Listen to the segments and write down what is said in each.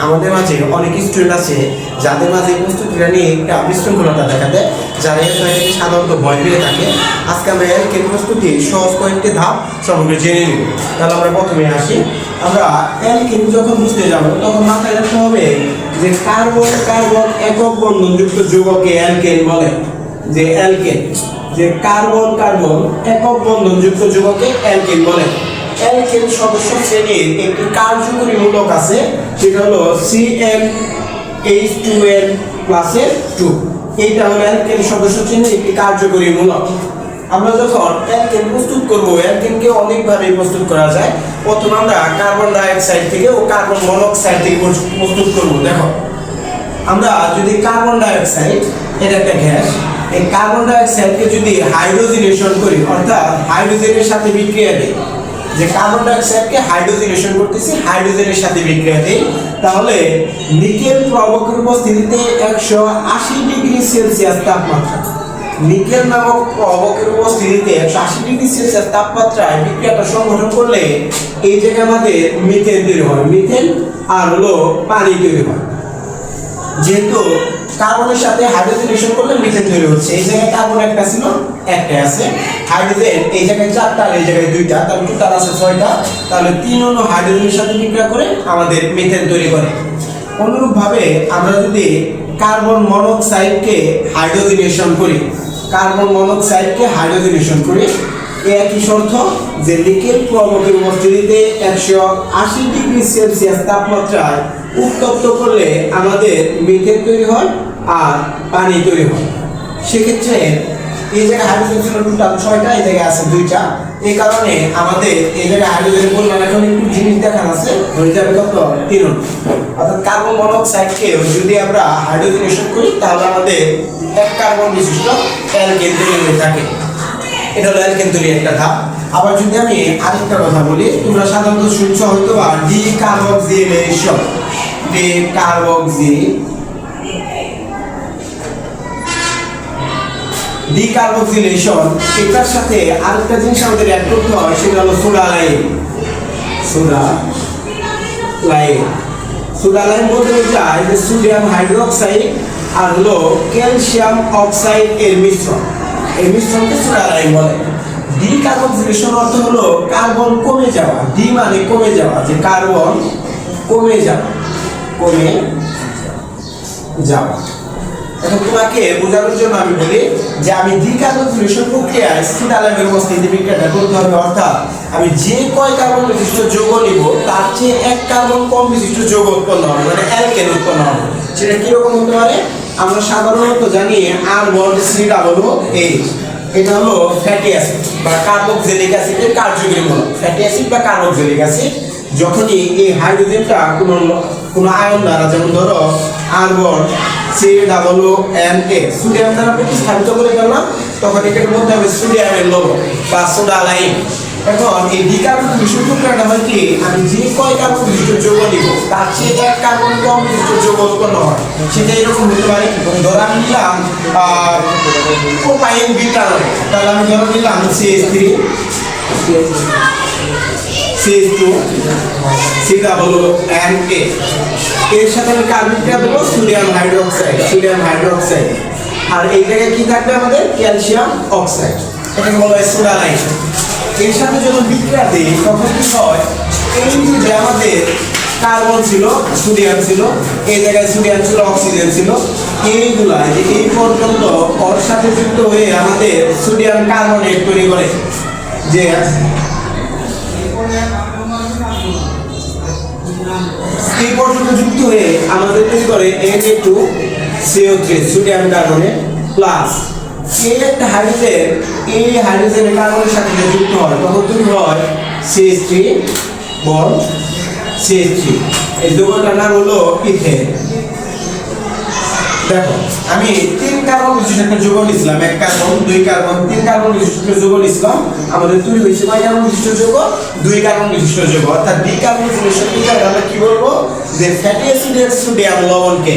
আমাদের মাঝে অনেক স্টুডেন্ট আছে, যাদের মাঝে প্রস্তুতিটা নিয়ে একটা বিশৃঙ্খলতা দেখা দেয়, যারা বিষয়টাকে সাধারণত ভয় পেয়ে থাকে। আজকে আমরা এলকের প্রস্তুতি সহজ কয়েকটি ধাপ সম্পর্কে জেনে নিব। তাহলে আমরা প্রথমে আসি। আমরা এলকেন যখন বুঝতে যাব, তখন মাথায় রাখতে হবে যে কার্বন কার্বন একক বন্ধনযুক্ত যৌগকে অ্যালকেন বলে। যে অ্যালকেন যে কার্বন কার্বন একক বন্ধনযুক্ত যৌগকে অ্যালকেন বলে। অ্যালকেন সদস্য শ্রেণির একটি কার্যকরী মূলক আছে সেটা হলো সিএম এইচ টু এন প্লাসের টু এইটা হলো অ্যালকেন সদস্য শ্রেণির একটি কার্যকরী মূলক। আমরা যখন অ্যালকেন প্রস্তুত করব অ্যালকেনকে অনেকভাবে প্রস্তুত করা যায়। প্রথম আমরা কার্বন ডাইঅক্সাইড থেকে ও কার্বন মনোক্সাইড থেকে প্রস্তুত করব, দেখো। আমরা যদি কার্বন ডাইঅক্সাইড এটা একটা গ্যাস, এই কার্বন ডাইঅক্সাইডকে যদি হাইড্রোজেনেশন করি, অর্থাৎ হাইড্রোজেনের সাথে বিক্রিয়া দিই যে কার্বন ডাইঅক্সাইডকে হাইড্রোজেনেশন করতেছি হাইড্রোজেনের সাথে বিক্রিয়া দিই। তাহলে নিকেল প্রবকের উপস্থিতিতে একশো আশি ডিগ্রি সেলসিয়াস তাপমাত্রা। নিকেল নামক প্রবকের উপস্থিতিতে একশো আশি ডিগ্রি সেলসিয়াস তাপমাত্রায় বিক্রিয়াটা সংগঠন করলে এই জায়গায় আমাদের মিথেন তৈরি হয়। মিথেন আর হলো পানি তৈরি হয়। যেহেতু কার্বনের সাথে হাইড্রোজেনেশন করলে মিথেন তৈরি হচ্ছে। এই জায়গায় কার্বন একটা ছিল, একটা আছে। হাইড্রোজেন এই জায়গায় চারটা আর এই জায়গায় দুইটা। তাহলে টোটাল আছে ছয়টা। তাহলে তিন অণু হাইড্রোজেনের সাথে বিক্রিয়া করে আমাদের মিথেন তৈরি করে। অনুরূপভাবে আমরা যদি কার্বন মনোক্সাইডকে হাইড্রোজেনেশন করি কার্বন মনোক্সাইডকে হাইড্রোজেনেশন করি একই শর্ত যে নিকেল প্রবকের উপস্থিতিতে একশো আশি ডিগ্রি সেলসিয়াস তাপমাত্রায় উত্তপ্ত করলে আমাদের মিথেন তৈরি হয় আর পানি তৈরি হয়। সেক্ষেত্রে এই জায়গায় হাইড্রোজেন টোটাল ছয়টা, এই জায়গায় আছে দুইটা। এই কারণে আমাদের এই জায়গায় হাইড্রোজেনের পরিমাণ এখন একটু জিনিস দেখানো আছে হয়ে যাবে কত? তিন অর্থাৎ কার্বন মনোক্সাইডকে যদি আমরা হাইড্রোজেনেশন করি, তাহলে আমাদের এক কার্বন বিশিষ্ট অ্যালকেন তৈরি হয়ে থাকে। এটা হলো অ্যালকেন তৈরি একটা ধাপ। আবার যদি আমি আরেকটা কথা বলি, তোমরা সাধারণত শুনছো হয়তো বা decarboxylation decarboxy decarboxylation এটার সাথে আরেকটা জিনিস আমাদের অ্যাড করতে হয় সেটা হলো soda lime soda lime soda lime বলতে যে সোডিয়াম হাইড্রোক্সাইড আর হলো ক্যালসিয়াম অক্সাইড এর মিশ্রণ। এই মিশ্রণকে সোডা লাইন বলে। ডিকার্বক্সিলেশন অর্থ হলো কার্বন কমে যাওয়া। ডি মানে কমে যাওয়া, যে কার্বন কমে যাওয়া। কমে যাওয়া। এখন তোমাকে বোঝানোর জন্য আমি বলি যে আমি ডিকার্বক্সিলেশন প্রক্রিয়ায় সিডালামের উপস্থিতি বিক্রিয়াটা করতে হবে, অর্থাৎ আমি যে কয় কার্বন বিশিষ্ট যৌগ নিব, তার চেয়ে এক কার্বন কম বিশিষ্ট যৌগ উৎপন্ন হবে মানে অ্যালকেন উৎপন্ন হবে। সেটা কীরকম হতে পারে? আমরা সাধারণত জানি আর বন্ড সি ডাবল এইচ এটা হলো ফ্যাটি অ্যাসিড বা কার্বক্সিলিক কার্যকরী মূলক ফ্যাটি অ্যাসিড বা কার্বক্সিলিক অ্যাসিড, যখনই এই হাইড্রোজেনটা কোনো কোনো আয়ন দ্বারা, যেমন ধরো argon C double O N A sodium দ্বারা প্রতিস্থাপিত করে গেলাম তখন এটার মধ্যে হবে সোডিয়ামের লবণ বা সোডা লাইন এখন এই দ্বিকার্বন বিশুদ্ধ প্রক্রিয়াটা হয় কি? আমি যে কয় কার্বন বিশিষ্ট যৌগ নিব, তার চেয়ে এক কার্বন কম বিশিষ্ট যৌগ উৎপন্ন হয়। সেটা এরকম হতে পারে। ধর আমি নিলাম প্রোপাইন বিটানল তাহলে আমি ধরো নিলাম CS three CS two C double N A এর সাথে আমি কার্বনটা দেবো সোডিয়াম হাইড্রোক্সাইড সোডিয়াম হাইড্রোক্সাইড আর এই জায়গায় কি থাকবে আমাদের? ক্যালসিয়াম অক্সাইড এটাকে বলা হয় সোডা লাইন এর সাথে যখন বিক্রিয়া দিই, তখন কি হয়? এই যে আমাদের কার্বন ছিল সোডিয়াম ছিল, এই জায়গায় সোডিয়াম ছিল অক্সিজেন ছিল এইগুলা যে এই পর্যন্ত ওর সাথে যুক্ত হয়ে আমাদের সোডিয়াম কার্বনেট তৈরি করে। যে এই পর্যন্ত যুক্ত হয়ে আমাদের তৈরি করে? N A two CO three sodium carbonate plus এই একটা হাইড্রোজেন এই হাইড্রোজেনের কার্বনের সাথে যুক্ত হয় তখন তৈরি হয় সিএস থ্রি বল সিএস থ্রি এই যৌগটার নাম হলো ইথেন দেখো, আমি তিন কার্বন বিশিষ্ট একটা যৌগ নিছিলাম এক কার্বন দুই কার্বন তিন কার্বন বিশিষ্ট একটা যৌগ নিছিলাম আমাদের তৈরি হয়েছে কয় কার্বন বিশিষ্ট যৌগ? দুই কার্বন বিশিষ্ট যৌগ। অর্থাৎ ডিকার্বনেশন বিক্রিয়া আমরা কি বলব? যে ফ্যাটি অ্যাসিডের সোডিয়াম লবণকে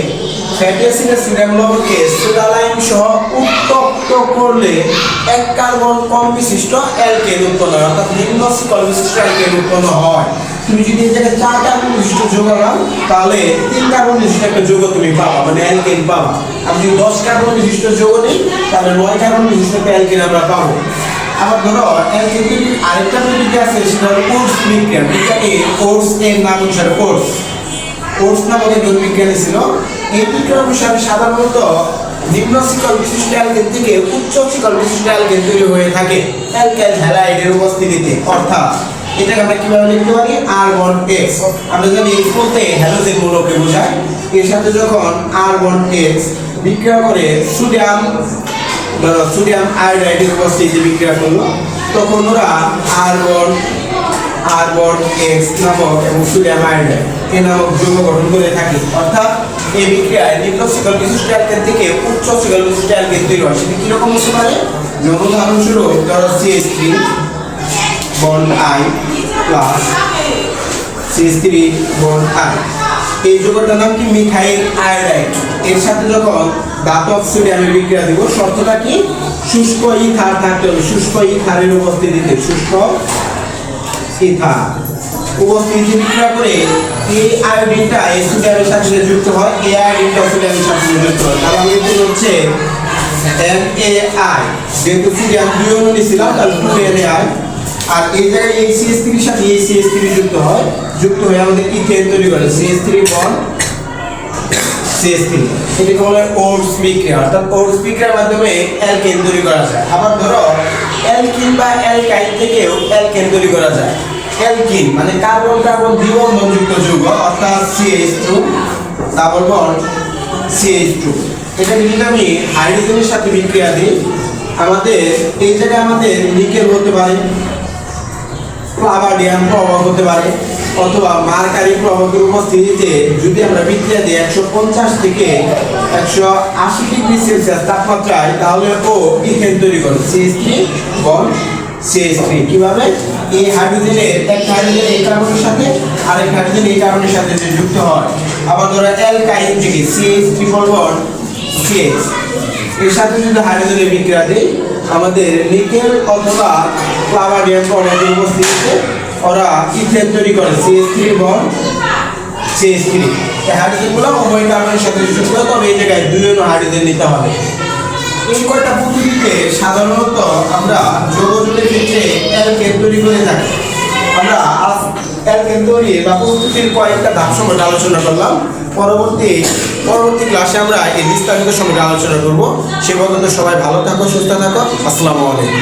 ফ্যাটি অ্যাসিডের সোডিয়াম লবণকে সোডালাইন সহ উত্তপ্ত করলে এক কার্বন কম বিশিষ্ট অ্যালকেন উৎপন্ন হয়। অর্থাৎ নিম্ন শিকল বিশিষ্ট অ্যালকেন উৎপন্ন হয়। তুমি যদি জায়গায় চার কার্বন বিশিষ্ট যৌগ নাও তাহলে তিন কার্বন বিশিষ্ট একটা যৌগ তুমি পাবা মানে অ্যালকেন পাবা। আমি যদি দশ কার্বন বিশিষ্ট যৌগ নিই, তাহলে নয় কার্বন বিশিষ্ট একটা অ্যালকেন আমরা পাবো। আবার ধরো অ্যালকেন আরেকটা প্রক্রিয়া আছে, সেটা হলো কোর্স বিজ্ঞানী। কোর্স এর নাম অনুসারে কোর্স কোর্স নামক একজন বিজ্ঞানী ছিল। এই বিজ্ঞান অনুসারে সাধারণত নিম্ন শিকল বিশিষ্ট অ্যালকেন থেকে উচ্চ শিকল বিশিষ্ট অ্যালকেন তৈরি হয়ে থাকে। অ্যালকেন হ্যালাইডের উপস্থিতিতে, অর্থাৎ এটাকে আমরা কীভাবে লিখতে পারি? আর ওয়ান এক্স আমরা জানি এক্স বলতে হ্যালোজেন মূলকে বোঝায়, এর সাথে যখন আর ওয়ান এক্স বিক্রিয়া করে সোডিয়াম ধরো সোডিয়াম আয়োডাইডের উপস্থিতিতে বিক্রিয়া করল, তখন ওরা আর ওয়ান আর্বন এক্স নামক এবং সোডিয়াম আয়োডাইড এ নামক যৌগ গঠন করে থাকে। অর্থাৎ এই বিক্রিয়ায় নিম্ন শিকল বিশিষ্ট অ্যালকেন থেকে উচ্চ শিকল বিশিষ্ট অ্যালকেন তৈরি হয়। সেটা কীরকম হতে পারে? যেমন উদাহরণস্বরূপ ধরো CS three bond I plus CS three bond I. এই যৌগটার নাম কি? মিথাইল আয়োডাইড এর সাথে যখন ধাতব সোডিয়ামের বিক্রিয়া দিব, শর্তটা কি? শুষ্ক ইথার থাকতে হবে। শুষ্ক ইথারের উপস্থিতিতে, শুষ্ক ইথার। উপস্থিতি বিক্রিয়া করে এই আয়োডিনটা এই সোডিয়ামের সাথে যুক্ত হয়, এই আয়োডিনটা সোডিয়ামের সাথে যুক্ত হয়। তাহলে আমি এখানে হচ্ছে এম এ আই। যেহেতু সোডিয়াম দুই তাহলে টু এন এ আই। আর এই জায়গায় এই সিএস থ্রির সাথে এই সিএস যুক্ত হয়, যুক্ত হয়ে আমাদের কি ইথেন তৈরি করে সিএস বন্ড সিএস থ্রি এটাকে বলে ওটস বিক্রিয়া, অর্থাৎ ওটস বিক্রিয়ার মাধ্যমে অ্যালকেন তৈরি করা যায়। আবার ধরো অ্যালকিন বা অ্যালকাইন থেকেও অ্যালকেন তৈরি করা যায়। অ্যালকিন মানে কার্বন কার্বন দ্বিবন্ধনযুক্ত যৌগ, অর্থাৎ CH two double bond CH two এটাকে যদি আমি হাইড্রোজেনের সাথে বিক্রিয়া দিই, আমাদের, এই জায়গায় আমাদের নিকেল হতে পারে প্লাবাডিয়াম প্রভাব হতে পারে। অথবা মার্কারি প্রভাবের উপস্থিতিতে যদি আমরা বিক্রিয়া দিই একশো পঞ্চাশ থেকে একশো আশি ডিগ্রি সেলসিয়াস তাপমাত্রায়, তাহলে ও ইথেন তৈরি করে। CS three bond CS three কীভাবে? এই হাইড্রোজেনের একটা হাইড্রোজেন এই কার্বনের সাথে, আরেক হাইড্রোজেন এই কার্বনের সাথে যে যুক্ত হয়। আবার ধরো অ্যালকাইন থেকে সিএস ট্রিপল বন সিএস এর সাথে যদি হাইড্রোজেনের বিক্রিয়া দিই, আমাদের নিকেল অথবা প্লাভাডিয়াম প্রভাবের উপস্থিতিতে ওরা ইথেন তৈরি করে CS three bond CS three হাইড্রোজেনগুলো উভয় কার্বনের সাথে যুক্ত, তবে এই জায়গায় দুই অনু হাইড্রোজেন নিতে হবে। এই কয়টা পদ্ধতিতে সাধারণত আমরা যৌগজলের ক্ষেত্রে অ্যালকেন তৈরি করে থাকি? আমরা আজ অ্যালকেন তৈরি বা প্রস্তুতির কয়েকটা ধাপ সম্পর্কে আলোচনা করলাম। পরবর্তী পরবর্তী ক্লাসে আমরা এই বিস্তারিত সম্পর্কে আলোচনা করব। সে পর্যন্ত সবাই ভালো থাকো, সুস্থ থাকো। আসসালামু আলাইকুম।